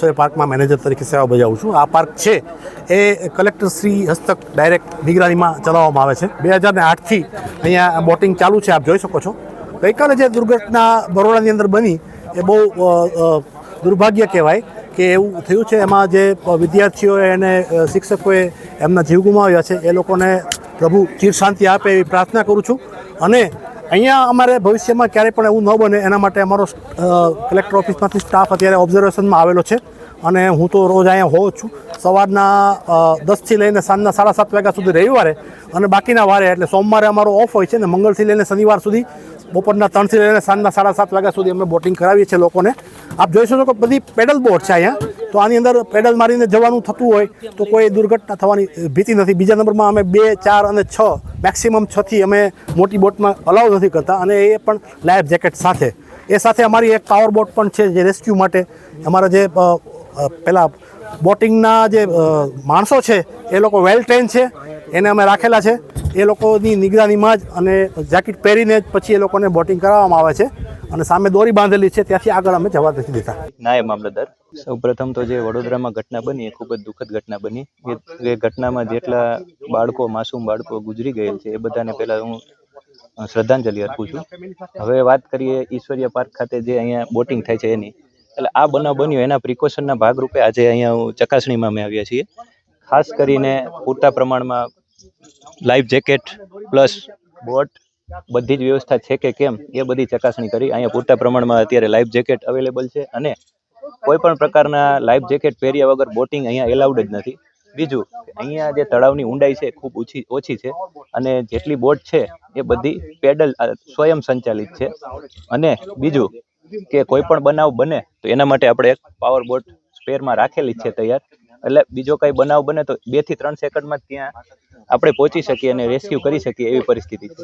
ઈશ્વરી પાર્કમાં મેનેજર તરીકે સેવા બજાવું છું. આ પાર્ક છે એ કલેક્ટર શ્રી હસ્તક ડાયરેક્ટ નિગરાનીમાં ચલાવવામાં આવે છે. બે હજારને આઠથી અહીંયા બોટિંગ ચાલુ છે, આપ જોઈ શકો છો. ગઈકાલે જે દુર્ઘટના બરોડાની અંદર બની, એ બહુ દુર્ભાગ્ય કહેવાય કે એવું થયું છે. એમાં જે વિદ્યાર્થીઓએ અને શિક્ષકોએ એમના જીવ ગુમાવ્યા છે. એ લોકોને પ્રભુ ચીર શાંતિ આપે એવી પ્રાર્થના કરું છું. અને અહીંયા અમારે ભવિષ્યમાં ક્યારેય પણ એવું ન બને. એના માટે અમારો કલેક્ટર ઓફિસમાંથી સ્ટાફ અત્યારે ઓબ્ઝર્વેશનમાં આવેલો છે. અને હું તો રોજ અહીંયા હોઉં છું. સવારના દસથી લઈને સાંજના સાડા સાત વાગ્યા સુધી રવિવારે અને બાકીના વારે, એટલે સોમવારે અમારો ઓફ હોય છે ને, મંગળથી લઈને શનિવાર સુધી, બપોરના ત્રણથી લઈને સાંજના સાડા સાત વાગ્યા સુધી અમે બોટિંગ કરાવીએ છીએ લોકોને. આપ જોઈ શકો કે બધી પેડલ બોટ છે અહીંયા. તો આની અંદર પેડલ મારીને જવાનું થતું હોય તો કોઈ દુર્ઘટના થવાની ભીતિ નથી. બીજા નંબરમાં અમે બે, ચાર અને છ મેક્સિમમ છથી અમે મોટી બોટમાં અલાઉ નથી કરતા અને એ પણ લાઈફ જેકેટ સાથે. એ સાથે અમારી એક પાવર બોટ પણ છે જે રેસ્ક્યુ માટે. અમારા જે પેલા બોટિંગના જે માણસો છે, એ લોકો વેલ ટ્રેન છે, એને અમે રાખેલા છે. એ લોકોની નિગરાનીમાં જ અને જેકેટ પહેરીને જ પછી એ લોકોને બોટિંગ કરાવવામાં આવે છે અને સામે દોરી બાંધેલી છે, ત્યાંથી આગળ અમે જવા નથી દેતા. નાયબ મામલતદાર. સૌ પ્રથમ તો જે વડોદરામાં ઘટના બની, એ ખૂબ જ દુઃખદ ઘટના બની. એ ઘટનામાં જેટલા બાળકો, માસૂમ બાળકો ગુજરી ગયેલ છે, એ બધાને પહેલા હું શ્રદ્ધાંજલિ અર્પું છું. હવે વાત કરીએ ઈશ્વરીય પાર્ક ખાતે જે અહીંયા બોટિંગ થાય છે એની. એટલે આ બનાવ બન્યો. એના પ્રિકોશનના ભાગરૂપે આજે અહીંયા ચકાસણીમાં અમે આવ્યા છીએ. ખાસ કરીને પૂરતા પ્રમાણમાં લાઈફ જેકેટ પ્લસ બોટ બધી જ વ્યવસ્થા છે કે કેમ એ બધી ચકાસણી કરી. અહીંયા પૂરતા પ્રમાણમાં અત્યારે લાઈફ જેકેટ અવેલેબલ છે અને કોઈ પણ પ્રકારના લાઈફ જેકેટ પહેર્યા વગર બોટિંગ અહીંયા એલાઉડ જ નથી. બીજું, અહીંયા જે તળાવની ઊંડાઈ છે ખૂબ ઓછી ઓછી છે અને જેટલી બોટ છે એ બધી પેડલ સ્વયં સંચાલિત છે. અને બીજું કે કોઈ પણ બનાવ બને, તો એના માટે આપણે એક પાવર બોટ સ્પેરમાં રાખેલી છે તૈયાર. એટલે બીજો કઈ બનાવ બને તો બેથી ત્રણ સેકન્ડમાં ત્યાં આપણે પહોંચી શકીએ અને રેસ્ક્યુ કરી શકીએ એવી પરિસ્થિતિ છે.